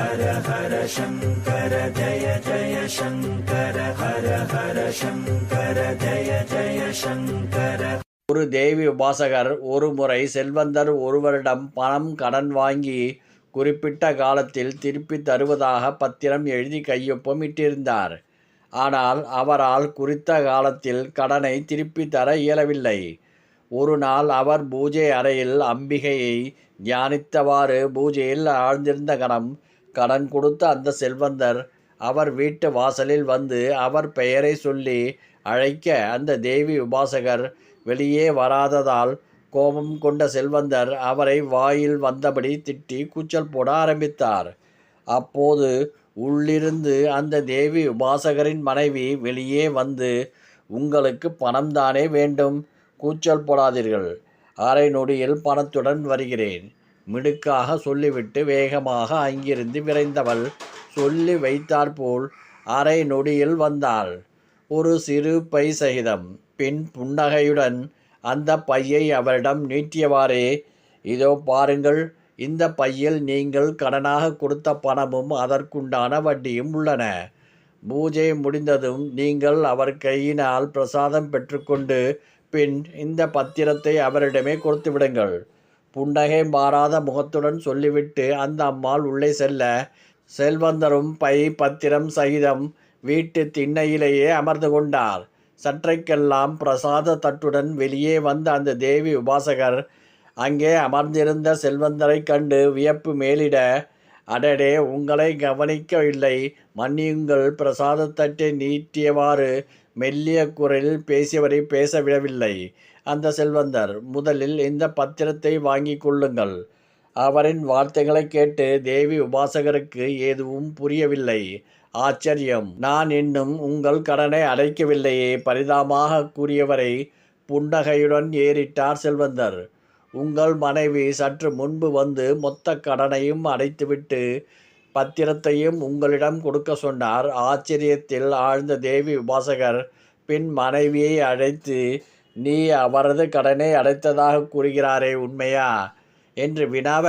ஹர ஹர சங்கர ஜய ஜய சங்கர ஹர ஹர சங்கர ஜய ஜய சங்கர. ஒரு தேவி உபாசகர் ஒரு முறை செல்வந்தர் ஒருவரிடம் பணம் கடன் வாங்கி குறிப்பிட்ட காலத்தில் திருப்பி தருவதாக பத்திரம் எழுதி கையொப்பம் இட்டிருந்தார். ஆனால் அவரால் குறித்த காலத்தில் கடனை திருப்பி தர இயலவில்லை. ஒரு நாள் அவர் பூஜை அறையில் அம்பிகையை தியானித்தவாறு பூஜையில் ஆழ்ந்திருந்த கணம் கடன் கொடுத்த அந்த செல்வந்தர் அவர் வீட்டு வாசலில் வந்து அவர் பெயரை சொல்லி அழைக்க அந்த தேவி உபாசகர் வெளியே வராததால் கோபம் கொண்ட செல்வந்தர் அவரை வாயில் வந்தபடி திட்டி கூச்சல் போட ஆரம்பித்தார். அப்போது உள்ளிருந்து அந்த தேவி உபாசகரின் மனைவி வெளியே வந்து உங்களுக்கு பணம் தானே வேண்டும்? கூச்சல் போடாதீர்கள். அரை நொடியில் பணத்துடன் வருகிறேன். மிடுக்காக சொல்லிவிட்டு வேகமாக அங்கிருந்து விரைந்தவள் சொல்லி வைத்தாற்போல் அரை நொடியில் வந்தாள். ஒரு சிறு பை சகிதம். பின் புன்னகையுடன் அந்த பையை அவரிடம் நீட்டியவாறே. இதோ பாருங்கள் இந்த பையில் நீங்கள் கடனாக கொடுத்த பணமும் அதற்குண்டான வட்டியும் உள்ளன. பூஜை முடிந்ததும் நீங்கள் அவர் கையினால் பிரசாதம் பெற்றுக்கொண்டு பின் இந்த பத்திரத்தை அவரிடமே கொடுத்து விடுங்கள் புன்னகை மாறாத முகத்துடன் சொல்லிவிட்டு அந்த அம்மாள் உள்ளே செல்ல செல்வந்தரும் பை பத்திரம் சகிதம் வீட்டு திண்ணையிலேயே அமர்ந்து கொண்டார். சற்றைக்கெல்லாம் பிரசாத தட்டுடன் வெளியே வந்த அந்த தேவி உபாசகர் அங்கே அமர்ந்திருந்த செல்வந்தரை கண்டு வியப்பு மேலிட அடடே உங்களை கவனிக்கவில்லை மன்னியுங்கள் பிரசாத தட்டை நீட்டியவாறு மெல்லிய குரலில் பேசியவரை பேச விடவில்லை. அந்த செல்வந்தர் முதலில் இந்த பத்திரத்தை வாங்கி கொள்ளுங்கள். அவரின் வார்த்தைகளை கேட்டு தேவி உபாசகருக்கு எதுவும் புரியவில்லை. ஆச்சரியம். நான் இன்னும் உங்கள் கடனை அடைக்கவில்லையே. பரிதாபமாக கூறியவரை புன்னகையுடன் ஏறிட்டார் செல்வந்தர். உங்கள் மனைவி சற்று முன்பு வந்து மொத்த கடனையும் அடைத்துவிட்டு பத்திரத்தையும் உங்களிடம் கொடுக்க சொன்னார். ஆச்சரியத்தில் ஆழ்ந்த தேவி உபாசகர் பின் மனைவியை அழைத்து நீ அவரது கடனை அடைத்ததாக கூறுகிறாரே உண்மையா? என்று வினாவ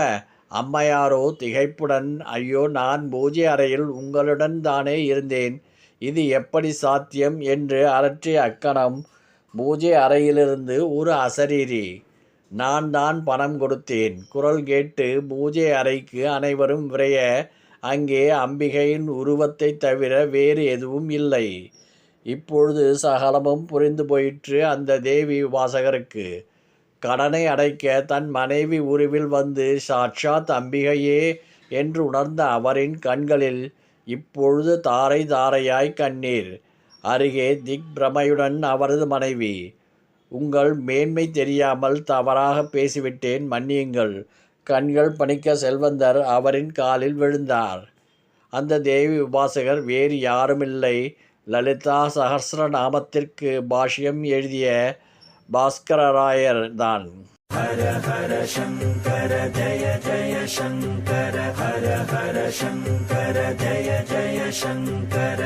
அம்மையாரோ திகைப்புடன் ஐயோ நான் பூஜை அறையில் உங்களுடன் தானே இருந்தேன். இது எப்படி சாத்தியம்? என்று அரற்றிய அக்கணம் பூஜை அறையிலிருந்து ஒரு அசரீரி. நான் தான் பணம் கொடுத்தேன். குரல் கேட்டு பூஜை அறைக்கு அனைவரும் விரைய அங்கே அம்பிகையின் உருவத்தை தவிர வேறு எதுவும் இல்லை. இப்பொழுது சகலமும் புரிந்து போயிற்று அந்த தேவி உபாசகருக்கு கடனை அடைக்க தன் மனைவி உருவில் வந்து சாட்சாத் அம்பிகையே என்று உணர்ந்த அவரின் கண்களில் இப்பொழுது தாரை தாரையாய் கண்ணீர். அருகே திக் பிரமையுடன் அவரது மனைவி உங்கள் மேன்மை தெரியாமல் தவறாக பேசிவிட்டேன் மன்னியுங்கள். கண்கள் பணிக்க செல்வந்தர் அவரின் காலில் விழுந்தார். அந்த தேவி உபாசகர் வேறு யாருமில்லை. லலிதா சகசிரநாமத்திற்கு பாஷ்யம் எழுதிய பாஸ்கரராயர் தான். ஹர ஹர சங்கர ஜய ஜய சங்கர ஹர ஹர சங்கர ஜய ஜய சங்கர